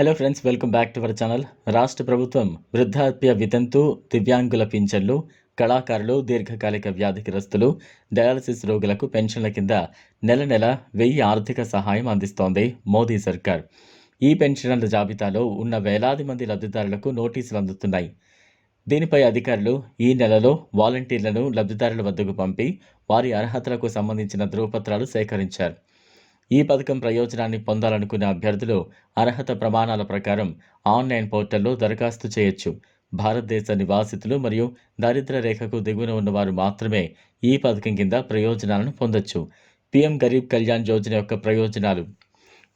Hello friends welcome back to our channel రాష్ట్ర ప్రభుత్వం వృద్ధాప్య వితంతు దివ్యాంగుల పింఛన్లు కళాకారులు దీర్ఘకాలిక వ్యాధిగ్రస్తులు డయాలసిస్ రోగులకు పెన్షన్ల కింద నెల నెల వెయ్యి ఆర్థిక సహాయం అందిస్తోంది మోదీ సర్కార్ ఈ పెన్షన్ల జాబితాలో ఉన్న వేలాది మంది లబ్ధిదారులకు నోటీసులు అందుతున్నాయి దీనిపై అధికారులు ఈ నెలలో వాలంటీర్లను లబ్ధిదారుల వద్దకు పంపి వారి అర్హతలకు సంబంధించిన ధృవపత్రాలు సేకరించారు ఈ పథకం ప్రయోజనాన్ని పొందాలనుకునే అభ్యర్థులు అర్హత ప్రమాణాల ప్రకారం ఆన్లైన్ పోర్టల్లో దరఖాస్తు చేయొచ్చు. భారతదేశ నివాసితులు మరియు దారిద్ర రేఖకు దిగువన ఉన్నవారు మాత్రమే ఈ పథకం కింద ప్రయోజనాలను పొందొచ్చు. పీఎం గరీబ్ కళ్యాణ్ యోజన యొక్క ప్రయోజనాలు.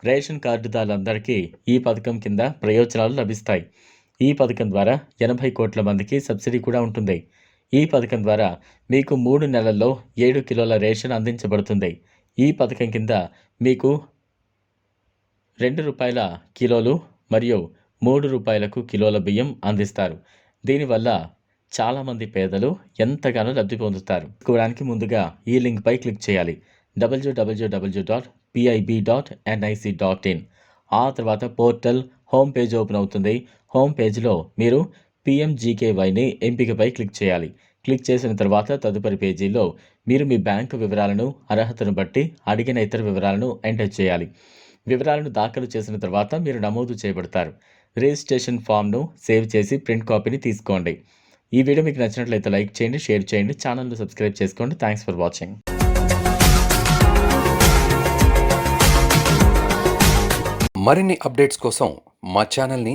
రేషన్ కార్డుదారులందరికీ ఈ పథకం కింద ప్రయోజనాలు లభిస్తాయి. ఈ పథకం ద్వారా ఎనభై కోట్ల మందికి సబ్సిడీ కూడా ఉంటుంది. ఈ పథకం ద్వారా మీకు మూడు నెలల్లో ఏడు కిలోల రేషన్ అందించబడుతుంది. ఈ పథకం కింద మీకు రెండు రూపాయల కిలోలు మరియు మూడు రూపాయలకు కిలోల బియ్యం అందిస్తారు. దీనివల్ల చాలామంది పేదలు ఎంతగానో లబ్ధి పొందుతారు. కోవడానికి ముందుగా ఈ లింక్పై క్లిక్ చేయాలి. డబ్ల్యూడబ్ల్యూడబ్ల్యూ dot PIB dot NIC dot in ఆ తర్వాత పోర్టల్ హోమ్ పేజ్ ఓపెన్ అవుతుంది. హోమ్ పేజ్లో మీరు పిఎంజీకేవైని ఎంపికపై క్లిక్ చేయాలి. క్లిక్ చేసిన తర్వాత తదుపరి పేజీలో మీరు మీ బ్యాంకు వివరాలను అర్హతను బట్టి అడిగిన ఇతర వివరాలను ఎంటర్ చేయాలి. వివరాలను దాఖలు చేసిన తర్వాత మీరు నమోదు చేయబడతారు. రిజిస్ట్రేషన్ ఫామ్ను సేవ్ చేసి ప్రింట్ కాపీని తీసుకోండి. ఈ వీడియో మీకు నచ్చినట్లయితే లైక్ చేయండి షేర్ చేయండి ఛానల్ను సబ్స్క్రైబ్ చేసుకోండి. థ్యాంక్స్ ఫర్ వాచింగ్ మరిన్ని అప్డేట్స్ కోసం మా ఛానల్ని